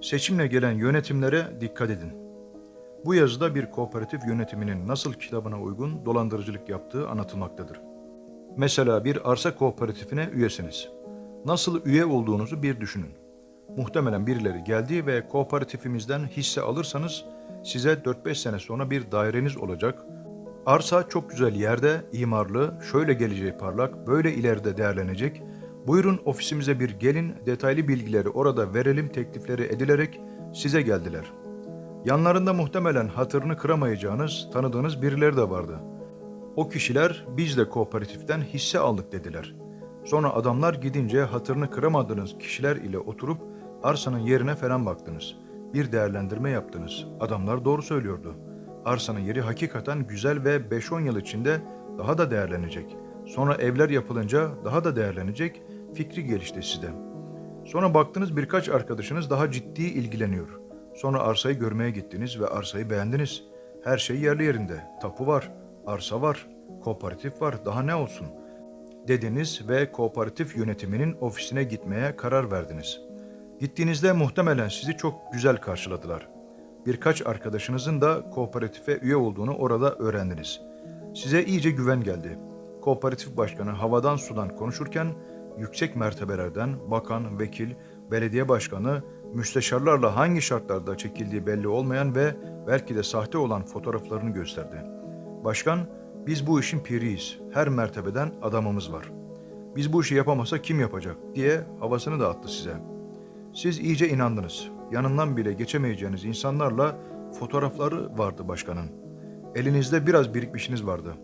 Seçimle gelen yönetimlere dikkat edin. Bu yazıda bir kooperatif yönetiminin nasıl kitabına uygun dolandırıcılık yaptığı anlatılmaktadır. Mesela bir arsa kooperatifine üyesiniz. Nasıl üye olduğunuzu bir düşünün. Muhtemelen birileri geldi ve kooperatifimizden hisse alırsanız size 4-5 sene sonra bir daireniz olacak. Arsa çok güzel yerde, imarlı, şöyle geleceği parlak, böyle ileride değerlenecek. Buyurun ofisimize bir gelin, detaylı bilgileri orada verelim teklifleri edilerek size geldiler. Yanlarında muhtemelen hatırını kıramayacağınız, tanıdığınız birileri de vardı. O kişiler biz de kooperatiften hisse aldık dediler. Sonra adamlar gidince hatırını kıramadığınız kişiler ile oturup arsanın yerine falan baktınız. Bir değerlendirme yaptınız. Adamlar doğru söylüyordu. Arsanın yeri hakikaten güzel ve 5-10 yıl içinde daha da değerlenecek. Sonra evler yapılınca daha da değerlenecek fikri gelişti size. Sonra baktınız birkaç arkadaşınız daha ciddi ilgileniyor. Sonra arsayı görmeye gittiniz ve arsayı beğendiniz. Her şey yerli yerinde. Tapu var, arsa var, kooperatif var. Daha ne olsun? Dediniz ve kooperatif yönetiminin ofisine gitmeye karar verdiniz. Gittiğinizde muhtemelen sizi çok güzel karşıladılar. Birkaç arkadaşınızın da kooperatife üye olduğunu orada öğrendiniz. Size iyice güven geldi. Kooperatif başkanı havadan sudan konuşurken yüksek mertebelerden bakan, vekil, belediye başkanı, müsteşarlarla hangi şartlarda çekildiği belli olmayan ve belki de sahte olan fotoğraflarını gösterdi. Başkan, biz bu işin piriyiz. Her mertebeden adamımız var. Biz bu işi yapamasa kim yapacak diye havasını da attı size. Siz iyice inandınız. Yanından bile geçemeyeceğiniz insanlarla fotoğrafları vardı başkanın. Elinizde biraz birikmişiniz vardı.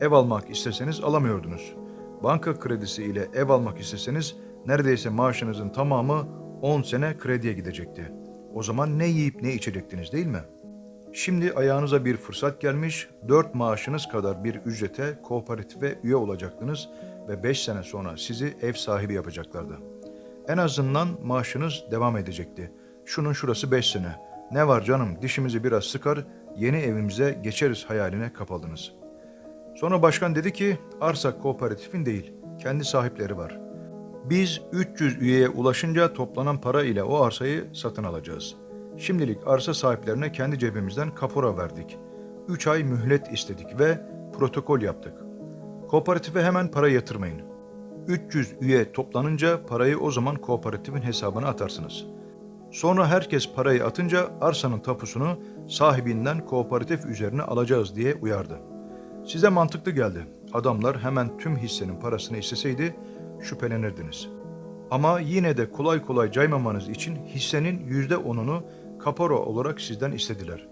Ev almak isteseniz alamıyordunuz. Banka kredisi ile ev almak isteseniz neredeyse maaşınızın tamamı 10 sene krediye gidecekti. O zaman ne yiyip ne içecektiniz değil mi? Şimdi ayağınıza bir fırsat gelmiş, 4 maaşınız kadar bir ücrete kooperatife üye olacaktınız ve 5 sene sonra sizi ev sahibi yapacaklardı. En azından maaşınız devam edecekti. Şunun şurası 5 sene. Ne var canım dişimizi biraz sıkar, yeni evimize geçeriz hayaline kapaldınız. Sonra başkan dedi ki arsa kooperatifin değil, kendi sahipleri var. Biz 300 üyeye ulaşınca toplanan para ile o arsayı satın alacağız. Şimdilik arsa sahiplerine kendi cebimizden kapora verdik. 3 ay mühlet istedik ve protokol yaptık. Kooperatife hemen para yatırmayın. 300 üye toplanınca parayı o zaman kooperatifin hesabına atarsınız. Sonra herkes parayı atınca arsanın tapusunu sahibinden kooperatif üzerine alacağız diye uyardı. Size mantıklı geldi. Adamlar hemen tüm hissenin parasını isteseydi şüphelenirdiniz. Ama yine de kolay kolay caymamanız için hissenin yüzde onunu kapora olarak sizden istediler.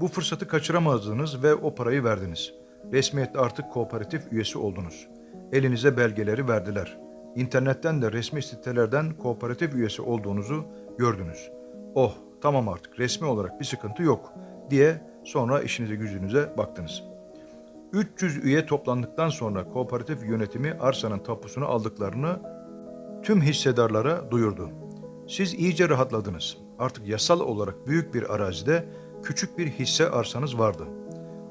Bu fırsatı kaçıramadınız ve o parayı verdiniz. Resmiyette artık kooperatif üyesi oldunuz. Elinize belgeleri verdiler. İnternetten de resmi sitelerden kooperatif üyesi olduğunuzu gördünüz. Oh tamam artık resmi olarak bir sıkıntı yok diye sonra işinize gücünüze baktınız.'' 300 üye toplandıktan sonra kooperatif yönetimi arsanın tapusunu aldıklarını tüm hissedarlara duyurdu. Siz iyice rahatladınız. Artık yasal olarak büyük bir arazide küçük bir hisse arsanız vardı.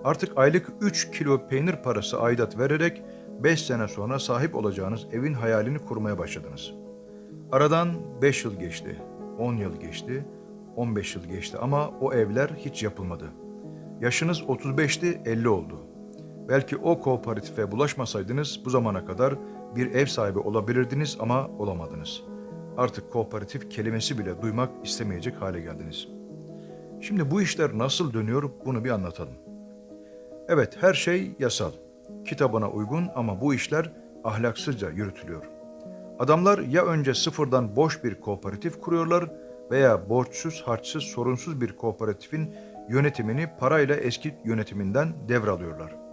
Artık aylık 3 kilo peynir parası aidat vererek 5 sene sonra sahip olacağınız evin hayalini kurmaya başladınız. Aradan 5 yıl geçti, 10 yıl geçti, 15 yıl geçti ama o evler hiç yapılmadı. Yaşınız 35'ti, 50 oldu. Belki o kooperatife bulaşmasaydınız bu zamana kadar bir ev sahibi olabilirdiniz ama olamadınız. Artık kooperatif kelimesi bile duymak istemeyecek hale geldiniz. Şimdi bu işler nasıl dönüyor bunu bir anlatalım. Evet her şey yasal, kitabına uygun ama bu işler ahlaksızca yürütülüyor. Adamlar ya önce sıfırdan boş bir kooperatif kuruyorlar veya borçsuz, harçsız, sorunsuz bir kooperatifin yönetimini parayla eski yönetiminden devralıyorlar.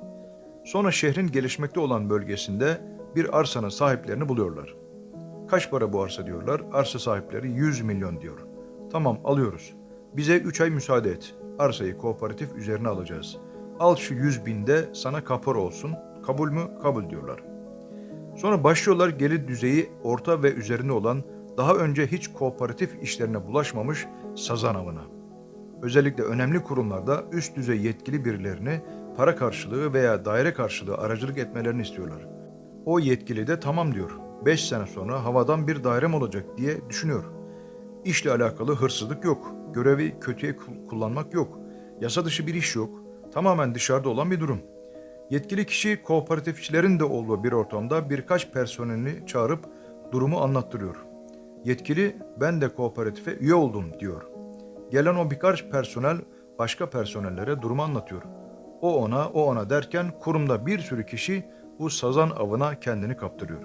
Sonra şehrin gelişmekte olan bölgesinde bir arsanın sahiplerini buluyorlar. Kaç para bu arsa diyorlar. Arsa sahipleri 100 milyon diyor. Tamam alıyoruz. Bize 3 ay müsaade et. Arsayı kooperatif üzerine alacağız. Al şu 100 binde sana kapor olsun. Kabul mü? Kabul diyorlar. Sonra başlıyorlar gelir düzeyi orta ve üzerinde olan daha önce hiç kooperatif işlerine bulaşmamış sazan avına. Özellikle önemli kurumlarda üst düzey yetkili birilerini para karşılığı veya daire karşılığı aracılık etmelerini istiyorlar. O yetkili de tamam diyor. 5 sene sonra havadan bir dairem olacak diye düşünüyor. İşle alakalı hırsızlık yok. Görevi kötüye kul- kullanmak yok. Yasa dışı bir iş yok. Tamamen dışarıda olan bir durum. Yetkili kişi kooperatifçilerin de olduğu bir ortamda birkaç personelini çağırıp durumu anlattırıyor. Yetkili ben de kooperatife üye oldum diyor. Gelen o birkaç personel başka personellere durumu anlatıyor. O ona, o ona derken kurumda bir sürü kişi bu sazan avına kendini kaptırıyor.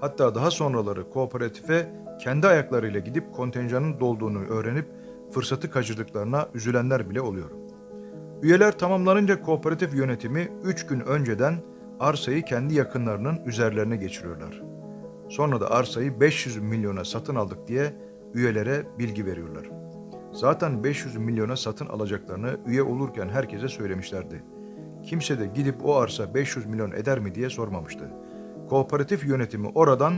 Hatta daha sonraları kooperatife kendi ayaklarıyla gidip kontenjanın dolduğunu öğrenip fırsatı kaçırdıklarına üzülenler bile oluyor. Üyeler tamamlanınca kooperatif yönetimi 3 gün önceden arsayı kendi yakınlarının üzerlerine geçiriyorlar. Sonra da arsayı 500 milyona satın aldık diye üyelere bilgi veriyorlar. Zaten 500 milyona satın alacaklarını üye olurken herkese söylemişlerdi. Kimse de gidip o arsa 500 milyon eder mi diye sormamıştı. Kooperatif yönetimi oradan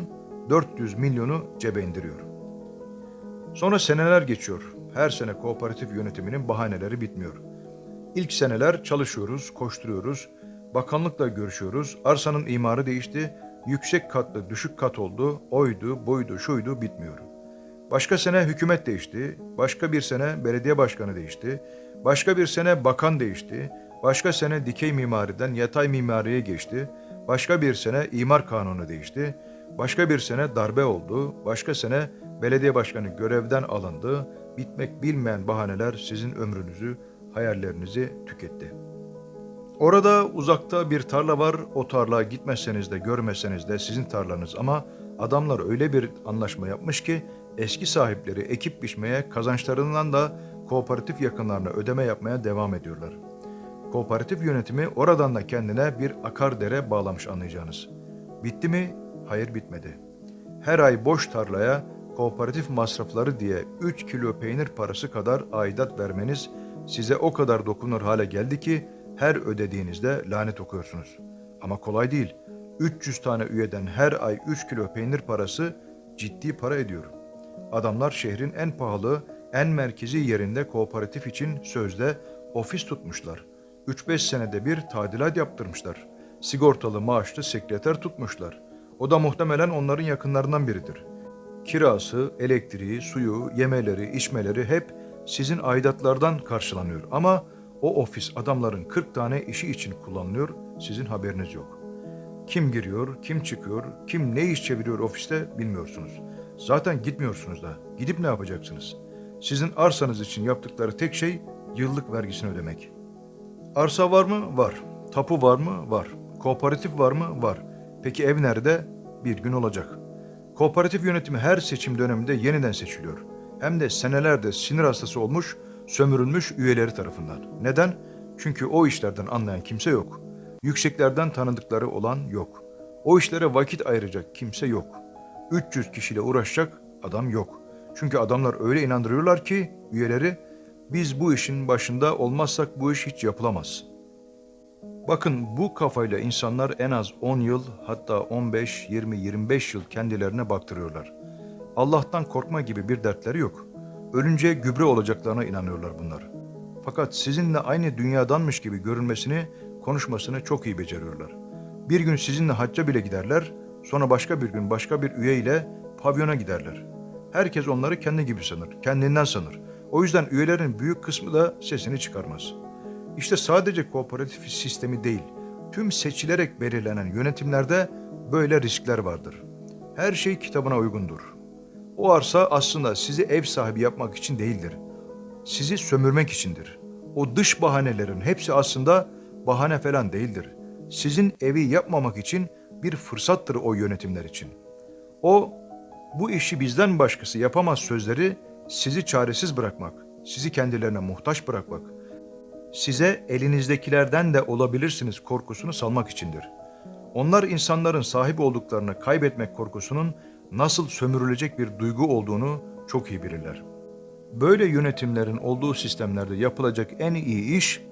400 milyonu cebe indiriyor. Sonra seneler geçiyor. Her sene kooperatif yönetiminin bahaneleri bitmiyor. İlk seneler çalışıyoruz, koşturuyoruz. Bakanlıkla görüşüyoruz. Arsanın imarı değişti. Yüksek katlı düşük kat oldu. Oydu, boydu, şuydu bitmiyor. Başka sene hükümet değişti. Başka bir sene belediye başkanı değişti. Başka bir sene bakan değişti. Başka sene dikey mimariden yatay mimariye geçti. Başka bir sene imar kanunu değişti. Başka bir sene darbe oldu. Başka sene belediye başkanı görevden alındı. Bitmek bilmeyen bahaneler sizin ömrünüzü, hayallerinizi tüketti. Orada uzakta bir tarla var. O tarla gitmezseniz de görmezseniz de sizin tarlanız ama adamlar öyle bir anlaşma yapmış ki eski sahipleri ekip biçmeye kazançlarından da kooperatif yakınlarına ödeme yapmaya devam ediyorlar. Kooperatif yönetimi oradan da kendine bir akar dere bağlamış anlayacağınız. Bitti mi? Hayır bitmedi. Her ay boş tarlaya kooperatif masrafları diye 3 kilo peynir parası kadar aidat vermeniz size o kadar dokunur hale geldi ki her ödediğinizde lanet okuyorsunuz. Ama kolay değil. 300 tane üyeden her ay 3 kilo peynir parası ciddi para ediyor. Adamlar şehrin en pahalı, en merkezi yerinde kooperatif için sözde ofis tutmuşlar. 3-5 senede bir tadilat yaptırmışlar. Sigortalı maaşlı sekreter tutmuşlar. O da muhtemelen onların yakınlarından biridir. Kirası, elektriği, suyu, yemeleri, içmeleri hep sizin aidatlardan karşılanıyor. Ama o ofis adamların 40 tane işi için kullanılıyor, sizin haberiniz yok. Kim giriyor, kim çıkıyor, kim ne iş çeviriyor ofiste bilmiyorsunuz. Zaten gitmiyorsunuz da. Gidip ne yapacaksınız? Sizin arsanız için yaptıkları tek şey yıllık vergisini ödemek. Arsa var mı? Var. Tapu var mı? Var. Kooperatif var mı? Var. Peki ev nerede? Bir gün olacak. Kooperatif yönetimi her seçim döneminde yeniden seçiliyor. Hem de senelerde sinir hastası olmuş, sömürülmüş üyeleri tarafından. Neden? Çünkü o işlerden anlayan kimse yok. Yükseklerden tanıdıkları olan yok. O işlere vakit ayıracak kimse yok. 300 kişiyle uğraşacak adam yok. Çünkü adamlar öyle inandırıyorlar ki üyeleri biz bu işin başında olmazsak bu iş hiç yapılamaz. Bakın bu kafayla insanlar en az 10 yıl hatta 15, 20, 25 yıl kendilerine baktırıyorlar. Allah'tan korkma gibi bir dertleri yok. Ölünce gübre olacaklarına inanıyorlar bunlar. Fakat sizinle aynı dünyadanmış gibi görünmesini, konuşmasını çok iyi beceriyorlar. Bir gün sizinle hacca bile giderler, sonra başka bir gün başka bir üye ile pavyona giderler. Herkes onları kendi gibi sanır, kendinden sanır. O yüzden üyelerin büyük kısmı da sesini çıkarmaz. İşte sadece kooperatif sistemi değil, tüm seçilerek belirlenen yönetimlerde böyle riskler vardır. Her şey kitabına uygundur. O arsa aslında sizi ev sahibi yapmak için değildir. Sizi sömürmek içindir. O dış bahanelerin hepsi aslında bahane falan değildir. Sizin evi yapmamak için bir fırsattır o yönetimler için. O bu işi bizden başkası yapamaz sözleri sizi çaresiz bırakmak, sizi kendilerine muhtaç bırakmak, size elinizdekilerden de olabilirsiniz korkusunu salmak içindir. Onlar insanların sahip olduklarını kaybetmek korkusunun nasıl sömürülecek bir duygu olduğunu çok iyi bilirler. Böyle yönetimlerin olduğu sistemlerde yapılacak en iyi iş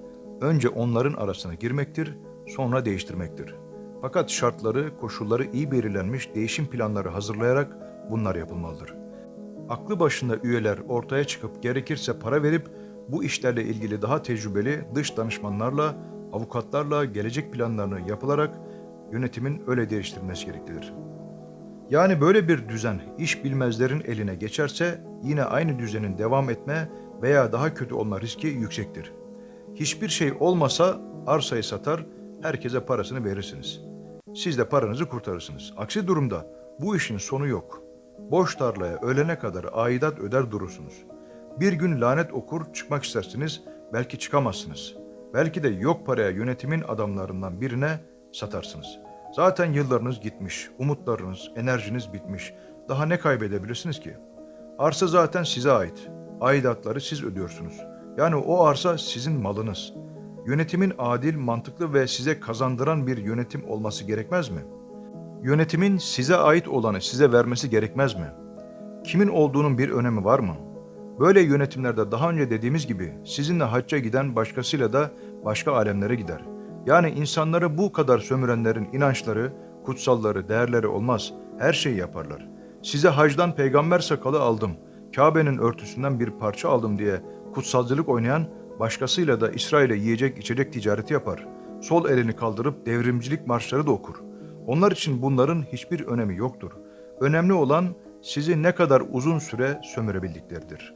önce onların arasına girmektir, sonra değiştirmektir. Fakat şartları, koşulları iyi belirlenmiş değişim planları hazırlayarak bunlar yapılmalıdır. Aklı başında üyeler ortaya çıkıp gerekirse para verip bu işlerle ilgili daha tecrübeli dış danışmanlarla, avukatlarla gelecek planlarını yapılarak yönetimin öyle değiştirilmesi gereklidir. Yani böyle bir düzen iş bilmezlerin eline geçerse yine aynı düzenin devam etme veya daha kötü olma riski yüksektir. Hiçbir şey olmasa arsayı satar, herkese parasını verirsiniz. Siz de paranızı kurtarırsınız. Aksi durumda bu işin sonu yok. Boş tarlaya ölene kadar aidat öder durursunuz. Bir gün lanet okur çıkmak istersiniz, belki çıkamazsınız. Belki de yok paraya yönetimin adamlarından birine satarsınız. Zaten yıllarınız gitmiş, umutlarınız, enerjiniz bitmiş. Daha ne kaybedebilirsiniz ki? Arsa zaten size ait. Aidatları siz ödüyorsunuz. Yani o arsa sizin malınız. Yönetimin adil, mantıklı ve size kazandıran bir yönetim olması gerekmez mi? Yönetimin size ait olanı size vermesi gerekmez mi? Kimin olduğunun bir önemi var mı? Böyle yönetimlerde daha önce dediğimiz gibi sizinle hacca giden başkasıyla da başka alemlere gider. Yani insanları bu kadar sömürenlerin inançları, kutsalları, değerleri olmaz. Her şeyi yaparlar. Size hacdan peygamber sakalı aldım, Kabe'nin örtüsünden bir parça aldım diye kutsalcılık oynayan başkasıyla da İsrail'e yiyecek içecek ticareti yapar. Sol elini kaldırıp devrimcilik marşları da okur. Onlar için bunların hiçbir önemi yoktur. Önemli olan sizi ne kadar uzun süre sömürebildikleridir.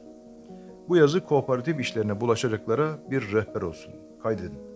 Bu yazı kooperatif işlerine bulaşacaklara bir rehber olsun. Kaydedin.